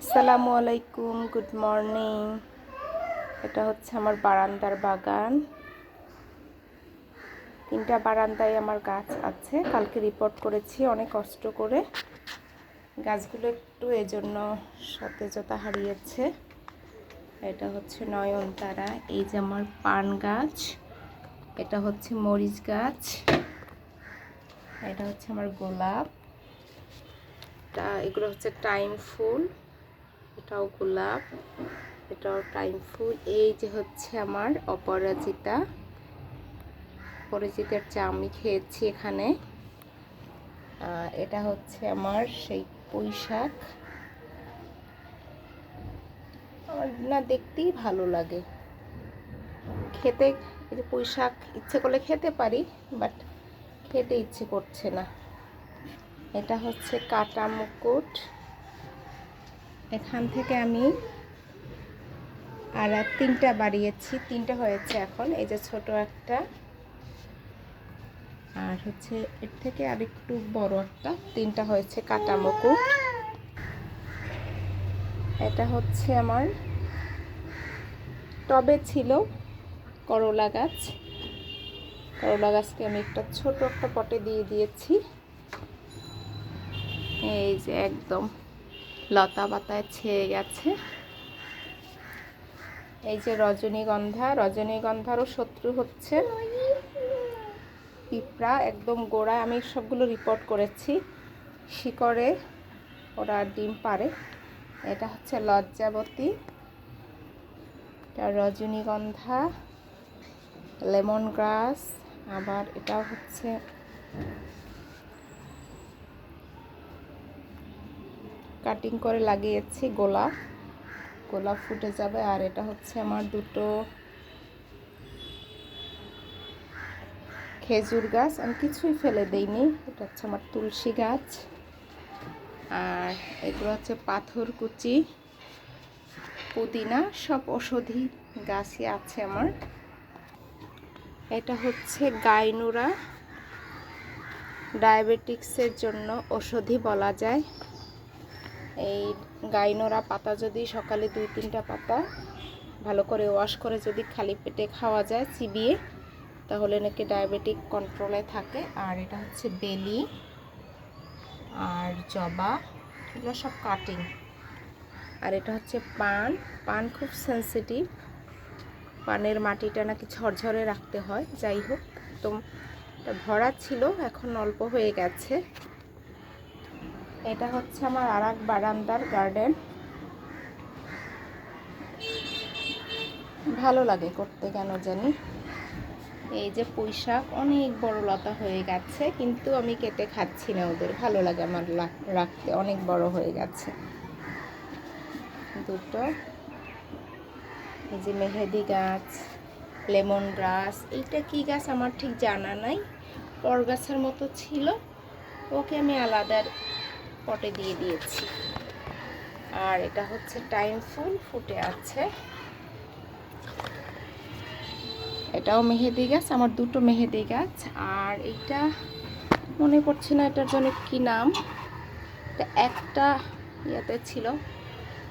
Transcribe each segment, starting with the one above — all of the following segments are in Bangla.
আসসালামু আলাইকুম, গুড মর্নিং। এটা হচ্ছে আমার বারান্দার বাগান। তিনটা বারান্দায় আমার গাছ আছে। কালকে রিপোর্ট করেছি, অনেক কষ্ট করে। গাছগুলো একটু এজন্য সতেজতা হারিয়েছে। এটা হচ্ছে নয়নতারা, এই যে আমার পান গাছ। এটা হচ্ছে মরিচ গাছ। এটা হচ্ছে আমার গোলাপ। এগুলো হচ্ছে টাইম ফুল। এটাও গোলাপ, এটাও টাইম ফুল। এই যে হচ্ছে আমার অপরাজিতা। পরিচিতের চা আমি খেয়েছি এখানে। এটা হচ্ছে আমার সেই পুঁই আমার না দেখতেই ভালো লাগে। খেতে, এই যে ইচ্ছে করলে খেতে পারি, বাট খেতে ইচ্ছে করছে না। এটা হচ্ছে কাটা মুকুট। এখান থেকে আমি আর তিনটা বাড়িয়েছি, তিনটা হয়েছে এখন। এই যে ছোট একটা। আর হচ্ছে এর থেকে আরেকটু বড় একটা। তিনটা হয়েছে কাটা মুকুট এটা হচ্ছে আমার টবে ছিল করলা গাছ। করলা গাছকে আমি একটা ছোট একটা পটে দিয়ে দিয়েছি। এই যে একদম লতা পাতায় ছেয়ে গেছে। এই যে রজনীগন্ধা, রজনীগন্ধারও শত্রু হচ্ছে। পিঁপড়া একদম গোড়ায়, আমি সবগুলো রিপোর্ট করেছি। শিকড়ে ওরা ডিম পারে এটা হচ্ছে লজ্জাবতী। এটা রজনীগন্ধা, লেমন গ্রাস, আবার এটা হচ্ছে কাটিং করে লাগিয়েছি গোলাপ গোলাপ ফুটে যাবে আর এটা হচ্ছে আমার দুটো খেজুর গাছ। আমি কিছুই ফেলে দেইনি, এটা হচ্ছে আমার তুলসী গাছ। আর এগুলো হচ্ছে পাথর কুচি, পুদিনা, সব ওষুধি গাছই আছে আমার। এটা হচ্ছে গাইনুরা। ডায়াবেটিক্সের জন্য ওষুধি বলা যায়। এই গাইনোরা পাতা যদি সকালে দুই তিনটা পাতা ভালো করে ওয়াশ করে যদি খালি পেটে খাওয়া যায়, চিবিয়ে, তাহলে নাকি ডায়াবেটিক কন্ট্রোলে থাকে। আর এটা হচ্ছে বেলি আর জবা, এগুলো সব কাটিং আর এটা হচ্ছে পান। পান খুব সেন্সিটিভ পানের মাটিটা নাকি ঝরঝরে রাখতে হয়, যাই হোক। একদম ভরা ছিল, এখন অল্প হয়ে গেছে। এটা হচ্ছে আমার আর এক বারান্দার গার্ডেন ভালো লাগে করতে, কেন জানি? এই যে পুঁইশাক অনেক বড় লতা হয়ে গেছে, কিন্তু আমি কেটে খাচ্ছি না ওদের। ভালো লাগে আমার রাখতে, অনেক বড় হয়ে গেছে। দুটো। এই যে মেহেদি গাছ, লেমন গ্রাস এইটা কি গাছ আমার ঠিক জানা নাই। পর গাছের মতো ছিল। ওকে আমি আলাদা পটে দিয়ে দিয়েছি। আর এটা হচ্ছে টাইম ফুল, ফুটে আছে। এটাও মেহেদি গাছ, আমার দুটো মেহেদি গাছ। আর এইটা মনে পড়ছে না এটার জন্য কি নাম। এটা একটা ইয়েতে ছিল,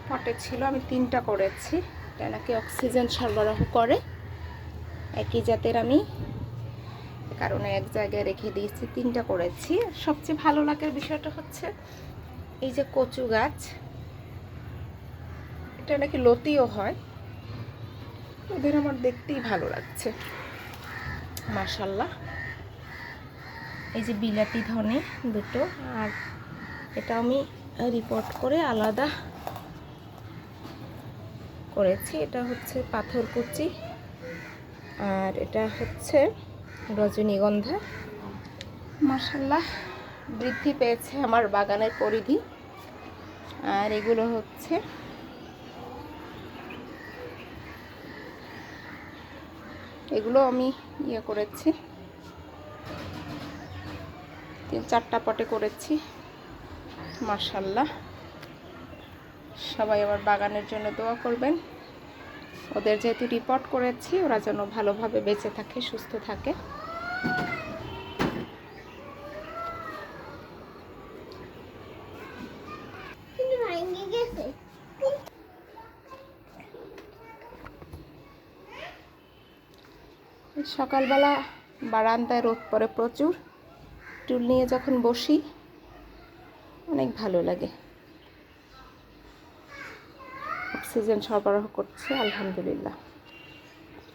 পটে ছিল, আমি তিনটা করেছি। এটা নাকি অক্সিজেন সরবরাহ করে। একই জাতের আমি কারণে এক জায়গায় রেখে দিয়েছি, তিনটা করেছি। সবচেয়ে ভালো লাগার বিষয়টা হচ্ছে এই যে কচু গাছ, এটা নাকি লতিও হয়। ওদের আমার দেখতেই ভালো লাগছে। মাশাল্লাহ। এই যে বিলাতি ধনে দুটো, আর এটা আমি রিপোর্ট করে আলাদা করেছি। এটা হচ্ছে পাথর কুচি আর এটা হচ্ছে রজনীগন্ধা। মাশাল্লাহ বৃদ্ধি পেয়েছে আমার বাগানের পরিধি। আর এগুলো হচ্ছে এগুলো আমি ইয়ে করেছি। তিন চারটা পটে করেছি। মাশাল্লাহ সবাই আমার বাগানের জন্য দোয়া করবেন। ওদের যেহেতু রিপোর্ট করেছি ওরা যেন ভালোভাবে বেঁচে থাকে সুস্থ থাকে। সকালবেলা বারান্দায় রোদ পরে প্রচুর। টুল নিয়ে যখন বসি অনেক ভালো লাগে। অক্সিজেন সরবরাহ করছে আলহামদুলিল্লাহ।